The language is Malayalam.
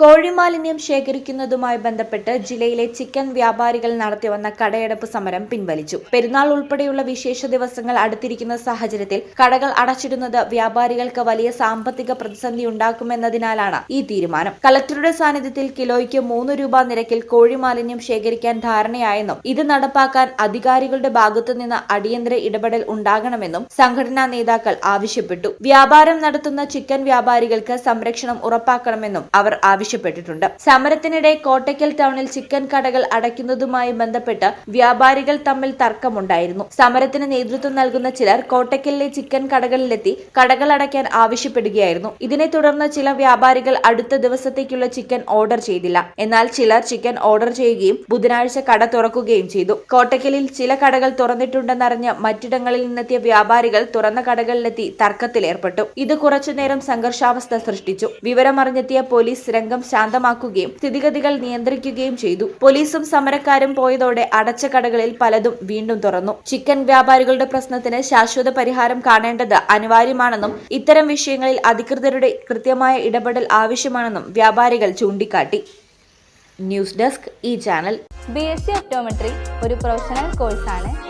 കോഴിമാലിന്യം ശേഖരിക്കുന്നതുമായി ബന്ധപ്പെട്ട് ജില്ലയിലെ ചിക്കൻ വ്യാപാരികൾ നടത്തിവന്ന കടയടപ്പ് സമരം പിൻവലിച്ചു. പെരുന്നാൾ ഉൾപ്പെടെയുള്ള വിശേഷ ദിവസങ്ങൾ അടുത്തിരിക്കുന്ന സാഹചര്യത്തിൽ കടകൾ അടച്ചിടുന്നത് വ്യാപാരികൾക്ക് വലിയ സാമ്പത്തിക പ്രതിസന്ധി ഉണ്ടാക്കുമെന്നതിനാലാണ് ഈ തീരുമാനം. കലക്ടറുടെ സാന്നിധ്യത്തിൽ കിലോയ്ക്ക് മൂന്ന് രൂപ നിരക്കിൽ കോഴിമാലിന്യം ശേഖരിക്കാൻ ധാരണയായെന്നും ഇത് നടപ്പാക്കാൻ അധികാരികളുടെ ഭാഗത്തുനിന്ന് അടിയന്തര ഇടപെടൽ ഉണ്ടാകണമെന്നും സംഘടനാ നേതാക്കൾ ആവശ്യപ്പെട്ടു. വ്യാപാരം നടത്തുന്ന ചിക്കൻ വ്യാപാരികൾക്ക് സംരക്ഷണം ഉറപ്പാക്കണമെന്നും അവർ ആവശ്യപ്പെട്ടിട്ടുണ്ട്. സമരത്തിനിടെ കോട്ടയ്ക്കൽ ടൗണിൽ ചിക്കൻ കടകൾ അടയ്ക്കുന്നതുമായി ബന്ധപ്പെട്ട് വ്യാപാരികൾ തമ്മിൽ തർക്കമുണ്ടായിരുന്നു. സമരത്തിന് നേതൃത്വം നൽകുന്ന ചിലർ കോട്ടയ്ക്കലിലെ ചിക്കൻ കടകളിലെത്തി കടകൾ അടയ്ക്കാൻ ആവശ്യപ്പെടുകയായിരുന്നു. ഇതിനെ തുടർന്ന് ചില വ്യാപാരികൾ അടുത്ത ദിവസത്തേക്കുള്ള ചിക്കൻ ഓർഡർ ചെയ്തില്ല. എന്നാൽ ചിലർ ചിക്കൻ ഓർഡർ ചെയ്യുകയും ബുധനാഴ്ച കട തുറക്കുകയും ചെയ്തു. കോട്ടയ്ക്കലിൽ ചില കടകൾ തുറന്നിട്ടുണ്ടെന്നറിഞ്ഞ് മറ്റിടങ്ങളിൽ നിന്നെത്തിയ വ്യാപാരികൾ തുറന്ന കടകളിലെത്തി തർക്കത്തിലേർപ്പെട്ടു. ഇത് കുറച്ചുനേരം സംഘർഷാവസ്ഥ സൃഷ്ടിച്ചു. വിവരമറിഞ്ഞെത്തിയ പോലീസ് രംഗം ശാന്തമാക്കുകയും സ്ഥിതിഗതികൾ നിയന്ത്രിക്കുകയും ചെയ്തു. പോലീസും സമരക്കാരും പോയതോടെ അടച്ച കടകളിൽ പലതും വീണ്ടും തുറന്നു. ചിക്കൻ വ്യാപാരികളുടെ പ്രശ്നത്തിന് ശാശ്വത പരിഹാരം കാണേണ്ടത് അനിവാര്യമാണെന്നും ഇത്തരം വിഷയങ്ങളിൽ അധികൃതരുടെ കൃത്യമായ ഇടപെടൽ ആവശ്യമാണെന്നും വ്യാപാരികൾ ചൂണ്ടിക്കാട്ടി. ന്യൂസ് ഡെസ്ക് ഈ channel. B S C optometry ഒരു പ്രൊഫഷണൽ കോഴ്സാണ്.